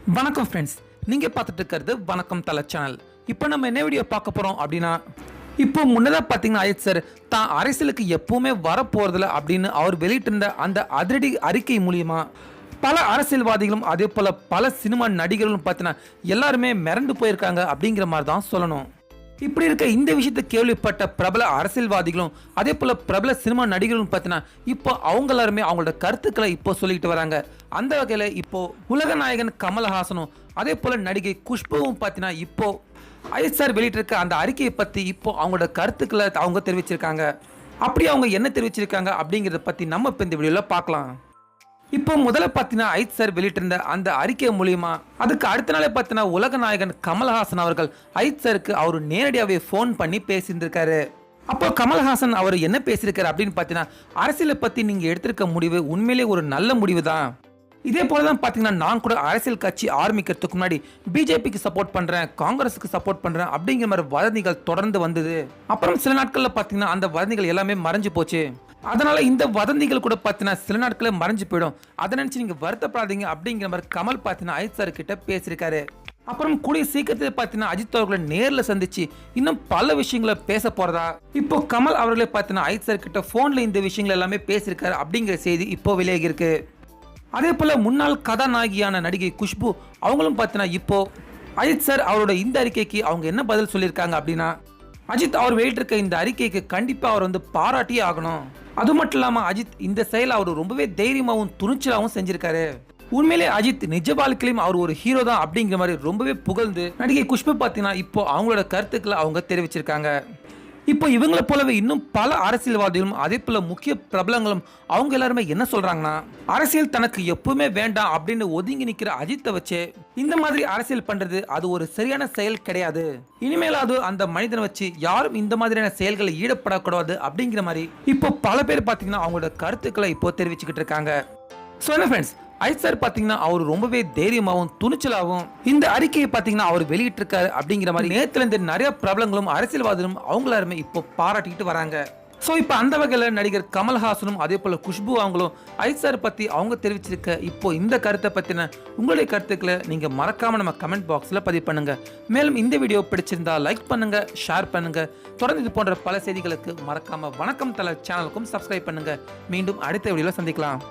வணக்கம் ஃப்ரெண்ட்ஸ் நீங்கள் பார்த்துட்டு இருக்கிறது வணக்கம் தலை சேனல் இப்போ நம்ம என்ன வீடியோ பார்க்க போகிறோம் அப்படின்னா இப்போ முன்னதாக பார்த்தீங்கன்னா அஜித் சார் தான் அரசியலுக்கு எப்பவுமே வரப்போகிறதில்ல அப்படின்னு அவர் வெளியிட்டிருந்த அந்த அதிரடி அறிக்கை மூலியமா பல அரசியல்வாதிகளும் அதே போல் பல சினிமா நடிகர்களும் பார்த்தீங்கன்னா எல்லாருமே மிரண்டு போயிருக்காங்க அப்படிங்கிற மாதிரி தான் சொல்லணும். இப்படி இருக்க இந்த விஷயத்தை கேள்விப்பட்ட பிரபல அரசியல்வாதிகளும் அதே போல பிரபல சினிமா நடிகர்களும் பார்த்தீங்கன்னா இப்போ அவங்க எல்லாருமே அவங்களோட கருத்துக்களை இப்போ சொல்லிட்டு வராங்க. அந்த வகையில் இப்போ உலக நாயகன் கமல்ஹாசனும் அதே போல நடிகை குஷ்புவும் பார்த்தீங்கன்னா இப்போ ஐஎஸ்ஆர் வெளியிட்டிருக்க அந்த அறிக்கையை பற்றி இப்போ அவங்களோட கருத்துக்களை அவங்க தெரிவிச்சிருக்காங்க. அப்படி அவங்க என்ன தெரிவிச்சிருக்காங்க அப்படிங்கிறத பற்றி நம்ம இப்போ இந்த வீடியோவில் பார்க்கலாம். இப்போ முதல்ல பார்த்தீங்கன்னா ஐத் சார் வெளியிட்டிருந்த அந்த அறிக்கை மூலியமா அதுக்கு அடுத்த நாளே பார்த்தீங்கன்னா உலக நாயகன் கமல்ஹாசன் அவர்கள் ஐத் சாருக்கு அவர் நேரடியாகவே ஃபோன் பண்ணி பேசியிருந்திருக்காரு. அப்போ கமல்ஹாசன் அவர் என்ன பேசியிருக்காரு அப்படின்னு பார்த்தீங்கன்னா அரசியலை பற்றி நீங்கள் எடுத்திருக்க முடிவு உண்மையிலே ஒரு நல்ல முடிவு தான் இதே போல தான் பார்த்தீங்கன்னா நான் கூட அரசியல் கட்சி ஆரம்பிக்கிறதுக்கு முன்னாடி பிஜேபிக்கு சப்போர்ட் பண்ணுறேன் காங்கிரஸுக்கு சப்போர்ட் பண்ணுறேன் அப்படிங்கிற மாதிரி வதந்திகள் தொடர்ந்து வந்தது. அப்புறம் சில நாட்களில் பார்த்தீங்கன்னா அந்த வதந்திகள் எல்லாமே மறைஞ்சு போச்சு. அதனால இந்த வதந்திகள் கூட பார்த்தீங்கன்னா சில நாட்களில் மறைஞ்சு போயிடும். அதை நினச்சி நீங்கள் வருத்தப்படாதீங்க அப்படிங்கிற மாதிரி கமல் பார்த்தீங்கன்னா அஜித் சார் கிட்ட பேசியிருக்காரு. அப்புறம் கூடிய சீக்கிரத்தில் பார்த்தீங்கன்னா அஜித் அவர்களை நேரில் சந்திச்சு இன்னும் பல விஷயங்களை பேச போறதா? இப்போ கமல் அவர்களே பார்த்தீங்கன்னா அஜித் சார் கிட்ட ஃபோனில் இந்த விஷயங்கள் எல்லாமே பேசியிருக்காரு அப்படிங்கிற செய்தி இப்போ வெளியாகி இருக்கு. அதே போல் முன்னாள் கதாநாயகியான நடிகை குஷ்பு அவங்களும் பார்த்தீங்கன்னா இப்போ அஜித் சார் அவரோட இந்த அறிக்கைக்கு அவங்க என்ன பதில் சொல்லியிருக்காங்க அப்படின்னா அஜித் அவர் வெளியிட்டிருக்க இந்த அறிக்கைக்கு கண்டிப்பாக அவர் வந்து பாராட்டியே ஆகணும். அது மட்டும் இல்லாமல் அஜித் இந்த செயல் அவர் ரொம்பவே தைரியமாகவும் துணிச்சலாகவும் செஞ்சிருக்காரு. உண்மையிலே அஜித் நிஜ வாழ்க்கையிலும் அவர் ஒரு ஹீரோ தான் அப்படிங்கிற மாதிரி ரொம்பவே புகழ்ந்து நடிகை குஷ்பு பார்த்தீங்கன்னா இப்போ அவங்களோட கருத்துக்களை அவங்க தெரிவிச்சிருக்காங்க. இப்போ இவங்களை போலவே இன்னும் பல அரசியல்வாதிகளும் அதே போல முக்கிய பிரபலங்களும் அவங்க எல்லாருமே என்ன சொல்றாங்கன்னா அரசியல் தனக்கு எப்பவுமே வேண்டாம் அப்படின்னு ஒதுங்கி நிக்கிற அஜித்தை வச்சு இந்த மாதிரி அரசியல் பண்றது அது ஒரு சரியான செயல் கிடையாது. இனிமேலாவது அந்த மனிதனை வச்சு யாரும் இந்த மாதிரியான செயல்களை ஈடுபடக்கூடாது அப்படிங்கிற மாதிரி இப்போ பல பேர் பார்த்தீங்கன்னா அவங்களோட கருத்துக்களை இப்போ தெரிவிச்சுக்கிட்டு இருக்காங்க. ஸோ என்ன ஃப்ரெண்ட்ஸ் ஐஸ் சார் பார்த்தீங்கன்னா அவர் ரொம்பவே தைரியமாகவும் துணிச்சலாகவும் இந்த அறிக்கையை பார்த்தீங்கன்னா அவர் வெளியிட்டிருக்காரு அப்படிங்கிற மாதிரி நேற்றுலேருந்து இருந்து நிறைய பிரபலங்களும் அரசியல்வாதிகளும் அவங்களாருமே இப்போ பாராட்டிக்கிட்டு வராங்க. ஸோ இப்போ அந்த வகையில் நடிகர் கமல்ஹாசனும் அதே போல் குஷ்பு அவங்களும் ஐத் பற்றி அவங்க தெரிவிச்சிருக்க இப்போ இந்த கருத்தை பற்றின உங்களுடைய கருத்துக்களை நீங்கள் மறக்காமல் நம்ம கமெண்ட் பாக்ஸில் பதிவு பண்ணுங்கள் மேலும் இந்த வீடியோ பிடிச்சிருந்தா லைக் பண்ணுங்கள் ஷேர் பண்ணுங்கள் தொடர்ந்து இது போன்ற பல செய்திகளுக்கு மறக்காமல் வணக்கம் தலை சேனலுக்கும் சப்ஸ்கிரைப் பண்ணுங்கள் மீண்டும் அடுத்த வீடியோவில் சந்திக்கலாம்.